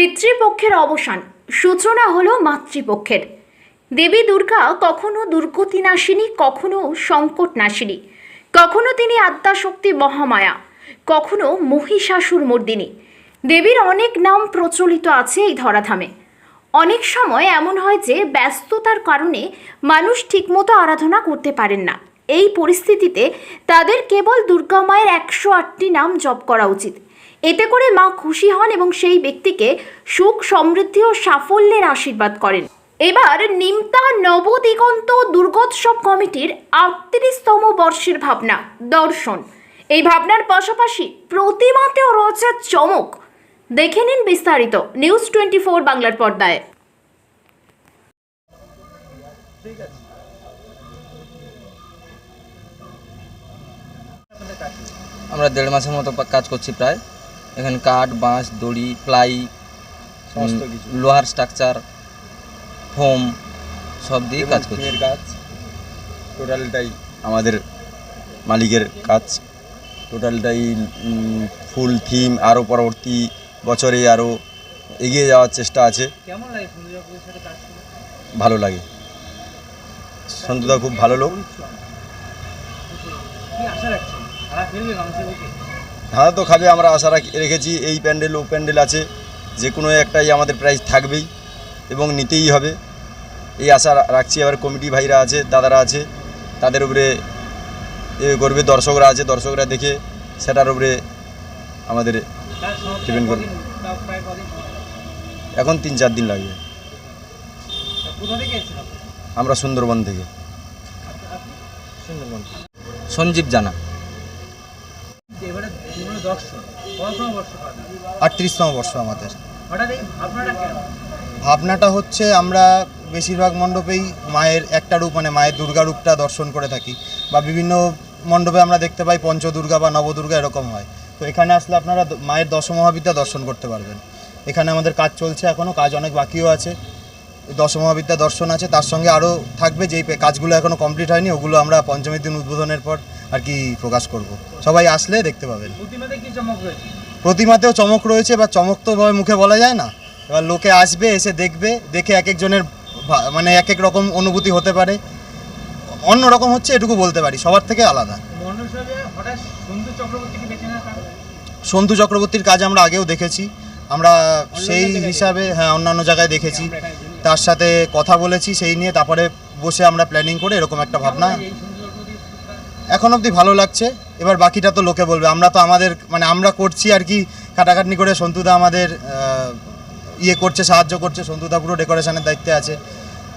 পিতৃপক্ষের অবসান। সূচনা হলো মাতৃপক্ষের। দেবী দুর্গা কখনো দুর্গতি নাশিনী কখনো সংকট নাশিনী কখনো তিনি আদ্যাশক্তি মহামায়া, কখনো মহিষাসুর মর্দিনী দেবীর অনেক নাম প্রচলিত আছে এই ধরাধামে। অনেক সময় এমন হয় যে, ব্যস্ততার কারণে মানুষ ঠিকমতো আরাধনা করতে পারেন না। এই পরিস্থিতিতে তাদের কেবল দুর্গা মায়ের একশো আটটি নাম জপ করা উচিত। এতে করে মা খুশি হন এবং সেই ব্যক্তিকে সুখ, সমৃদ্ধি ও সাফল্যের আশীর্বাদ করেন। এবার নিমতা নবদিগন্ত দুর্গোৎসব কমিটির আটত্রিশতম বর্ষের ভাবনা, দর্শন। এই ভাবনার পাশাপাশি প্রতিমাতেও রয়েছে চমক। দেখে নিন বিস্তারিত নিউজ টোয়েন্টি ফোর বাংলার পর্দায়। আমরা দেড় মাসের মতো কাজ করছি প্রায়। এখানে কাঠ বাঁশ দড়ি প্লাই সমস্ত কিছু। লোহার স্ট্রাকচার ফোম সব দিয়ে কাজ করছি। কাজ টোটালটাই। আমাদের মালিকের কাজ। টোটালটাই ফুল থিম আরও পরবর্তী বছরে আরও এগিয়ে যাওয়ার চেষ্টা আছে। ভালো লাগে। সন্তুদা খুব ভালো লোক। কি আশা রাখছেন সারা ফেলবে মানুষের বুকে ধাঁধা তো খাবে, আমরা আশা রাখি- রেখেছি, এই প্যান্ডেল, ও প্যান্ডেল আছে, যে কোনো একটাই আমাদের প্রাইস থাকবেই এবং নিতেই হবে এই আশা রাখছি, এবার কমিটি ভাইরা আছে, দাদারা আছে, তাদের উপরে এ করবে, দর্শকরা আছে, দর্শকরা দেখে সেটার উপরে আমাদের Depend করবে। এখন তিন চার দিন লাগবে? আমরা সুন্দরবন থেকে সুন্দরবন সঞ্জীব জানা আটত্রিশতম বর্ষ আমাদের। ভাবনাটা হচ্ছে আমরা বেশিরভাগ মণ্ডপেই মায়ের একটা রূপ মানে মায়ের দুর্গা রূপটা দর্শন করে থাকি। বা বিভিন্ন মণ্ডপে আমরা দেখতে পাই পঞ্চদুর্গা বা নবদুর্গা এরকম হয়। তো এখানে আসলে আপনারা মায়ের দশমহাবিদ্যা দর্শন করতে পারবেন। এখানে আমাদের কাজ চলছে এখনও কাজ অনেক বাকিও আছে। দশমহাবিদ্যা দর্শন আছে তার সঙ্গে আরও থাকবে যেই কাজগুলো এখনও কমপ্লিট হয়নি ওগুলো আমরা পঞ্চমীর দিন উদ্বোধনের পর আর কি প্রকাশ করব। সবাই আসলে দেখতে পাবেন। প্রতিমাতেও চমক রয়েছে বা চমক তো মুখে বলা যায় না। এবার লোকে আসবে এসে দেখবে দেখে এক একজনের মানে এক এক রকম অনুভূতি হতে পারে। অন্য রকম হচ্ছে এটুকু বলতে পারি সবার থেকে আলাদা। সন্তু চক্রবর্তীর কাজ আমরা আগেও দেখেছি। আমরা সেই হিসাবে হ্যাঁ অন্যান্য জায়গায় দেখেছি। তার সাথে কথা বলেছি, সেই নিয়ে তারপরে বসে আমরা প্ল্যানিং করে এরকম একটা ভাবনা। এখন অবধি ভালো লাগছে, এবার বাকিটা তো লোকে বলবে। আমরা তো আমাদের মানে আমরা করছি আর কি, খাটাখাটনি করে সন্তুদা আমাদের ইয়ে করছে, সাহায্য করছে, সন্তুদা পুরো ডেকোরেশনের দায়িত্বে আছে।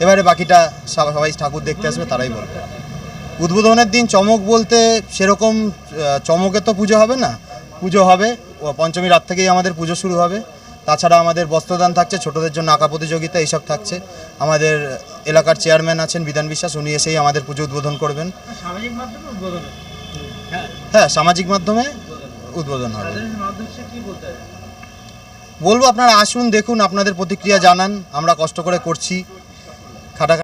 এবারে বাকিটা সবাই ঠাকুর দেখতে আসবে, তারাই বলবে। উদ্বোধনের দিন চমক বলতে সেরকম চমকে তো পুজো হবে না, পুজো হবে। পঞ্চমী রাত থেকেই আমাদের পুজো শুরু হবে। তাছাড়া আমাদের বস্ত্রদান থাকছে ছোটদের জন্য আঁকা প্রতিযোগিতা এইসব থাকছে। আমাদের এলাকার চেয়ারম্যান আছেন বিধান বিশ্বাস উনি এসেই আমাদের পুজো উদ্বোধন করবেন। হ্যাঁ। হ্যাঁ সামাজিক মাধ্যমে উদ্বোধন হবে। বলব আপনারা আসুন দেখুন আপনাদের প্রতিক্রিয়া জানান আমরা কষ্ট করে করছি। খাটা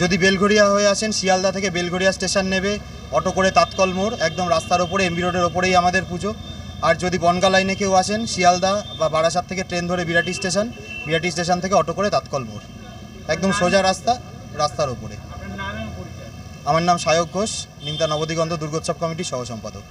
যদি বেলঘড়িয়া হয়ে আসেন শিয়ালদা থেকে বেলঘড়িয়া স্টেশন নেবে অটো করে তাৎকল মোড় একদম রাস্তার ওপরে এমবি রোডের ওপরেই আমাদের পুজো। আর যদি বনগা লাইনে কেউ আসেন শিয়ালদা বা বারাসাত থেকে ট্রেন ধরে বিরাটি স্টেশন বিরাটি স্টেশন থেকে অটো করে তাৎকল মোড়। একদম সোজা রাস্তা রাস্তার ওপরে আমার নাম সায়ক ঘোষ নিমতা নবদিগন্ধ দুর্গোৎসব কমিটির সহ সম্পাদক